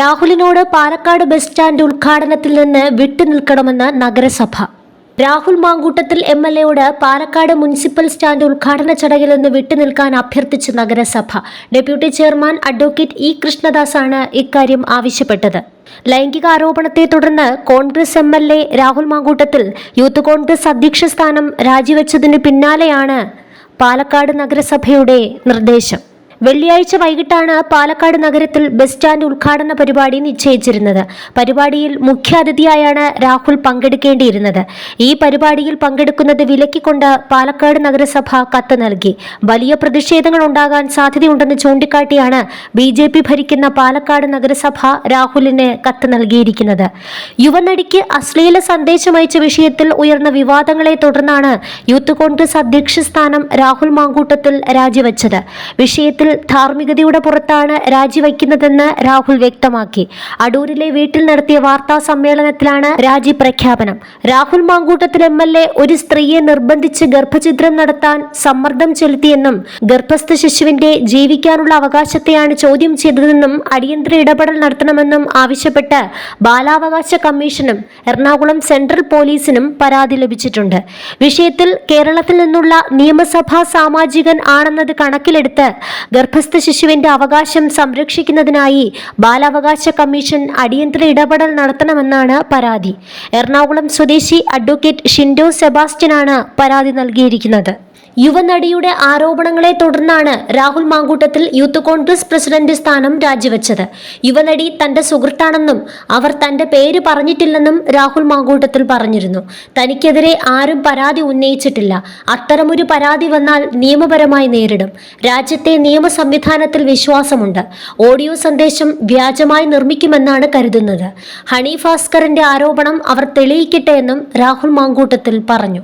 രാഹുലിനോട് Palakkad bus stand ഉദ്ഘാടനത്തിൽ നിന്ന് വിട്ടുനിൽക്കണമെന്ന് നഗരസഭ. രാഹുൽ മാങ്കൂട്ടത്തിൽ എം എൽ എയോട് പാലക്കാട് മുനിസിപ്പൽ സ്റ്റാൻഡ് ഉദ്ഘാടന ചടങ്ങിൽ നിന്ന് വിട്ടുനിൽക്കാൻ അഭ്യർത്ഥിച്ച് നഗരസഭ. ഡെപ്യൂട്ടി ചെയർമാൻ അഡ്വക്കേറ്റ് ഇ കൃഷ്ണദാസാണ് ഇക്കാര്യം ആവശ്യപ്പെട്ടത്. ലൈംഗിക ആരോപണത്തെ തുടർന്ന് Congress M L A Rahul Mamkootathil youth Congress അധ്യക്ഷ സ്ഥാനം രാജിവെച്ചതിന് പിന്നാലെയാണ് പാലക്കാട് നഗരസഭയുടെ നിർദ്ദേശം. വെള്ളിയാഴ്ച വൈകിട്ടാണ് പാലക്കാട് നഗരത്തിൽ ബസ് സ്റ്റാൻഡ് ഉദ്ഘാടന പരിപാടി നിശ്ചയിച്ചിരുന്നത്. പരിപാടിയിൽ മുഖ്യാതിഥിയായാണ് രാഹുൽ പങ്കെടുക്കേണ്ടിയിരുന്നത്. ഈ പരിപാടിയിൽ പങ്കെടുക്കുന്നത് വിലക്കിക്കൊണ്ട് പാലക്കാട് നഗരസഭ കത്ത് നൽകി. വലിയ പ്രതിഷേധങ്ങൾ ഉണ്ടാകാൻ സാധ്യതയുണ്ടെന്ന് ചൂണ്ടിക്കാട്ടിയാണ് ബി ജെ പി ഭരിക്കുന്ന പാലക്കാട് നഗരസഭ രാഹുലിന് കത്ത് നൽകിയിരിക്കുന്നത്. യുവനടിക്ക് അശ്ലീല സന്ദേശം അയച്ച വിഷയത്തിൽ ഉയർന്ന വിവാദങ്ങളെ തുടർന്നാണ് യൂത്ത് കോൺഗ്രസ് അധ്യക്ഷ സ്ഥാനം രാഹുൽ മാങ്കൂട്ടത്തിൽ രാജിവെച്ചത്. വിഷയത്തിൽ ധാർമ്മികതയുടെ പുറത്താണ് രാജിവയ്ക്കുന്നതെന്ന് രാഹുൽ വ്യക്തമാക്കി. അടൂരിലെ വീട്ടിൽ നടത്തിയ വാർത്താ സമ്മേളനത്തിലാണ് രാജി പ്രഖ്യാപനം. Rahul Mamkootathil M L A ഒരു സ്ത്രീയെ നിർബന്ധിച്ച് ഗർഭഛിദ്രം നടത്താൻ സമ്മർദ്ദം ചെലുത്തിയെന്നും ഗർഭസ്ഥ ശിശുവിന്റെ ജീവിക്കാനുള്ള അവകാശത്തെയാണ് ചോദ്യം ചെയ്തതെന്നും അടിയന്തര ഇടപെടൽ നടത്തണമെന്നും ആവശ്യപ്പെട്ട് ബാലാവകാശ കമ്മീഷനും എറണാകുളം സെൻട്രൽ പോലീസിനും പരാതി ലഭിച്ചിട്ടുണ്ട്. വിഷയത്തിൽ കേരളത്തിൽ നിന്നുള്ള നിയമസഭാ സാമാജികൻ ആണെന്നത് കണക്കിലെടുത്ത് ഗർഭസ്ഥ ശിശുവിന്റെ അവകാശം സംരക്ഷിക്കുന്നതിനായി ബാലാവകാശ കമ്മീഷൻ അടിയന്തര ഇടപെടൽ നടത്തണമെന്നാണ് പരാതി. എറണാകുളം സ്വദേശി അഡ്വക്കേറ്റ് ഷിൻഡോ സെബാസ്റ്റ്യനാണ് പരാതി നൽകിയിരിക്കുന്നത്. യുവനടിയുടെ ആരോപണങ്ങളെ തുടർന്നാണ് രാഹുൽ മാങ്കൂട്ടത്തിൽ യൂത്ത് കോൺഗ്രസ് പ്രസിഡന്റ് സ്ഥാനം രാജിവെച്ചത്. യുവനടി തന്റെ സുഹൃത്താണെന്നും അവർ തന്റെ പേര് പറഞ്ഞിട്ടില്ലെന്നും രാഹുൽ മാങ്കൂട്ടത്തിൽ പറഞ്ഞിരുന്നു. തനിക്കെതിരെ ആരും പരാതി ഉന്നയിച്ചിട്ടില്ല. അത്തരമൊരു പരാതി വന്നാൽ നിയമപരമായി നേരിടും. രാജ്യത്തെ നിയമ സംവിധാനത്തിൽ വിശ്വാസമുണ്ട്. ഓഡിയോ സന്ദേശം വ്യാജമായി നിർമ്മിക്കുമെന്നാണ് കരുതുന്നത്. ഹണി ഭാസ്കറിന്റെ ആരോപണം അവർ തെളിയിക്കട്ടെ എന്നും രാഹുൽ മാങ്കൂട്ടത്തിൽ പറഞ്ഞു.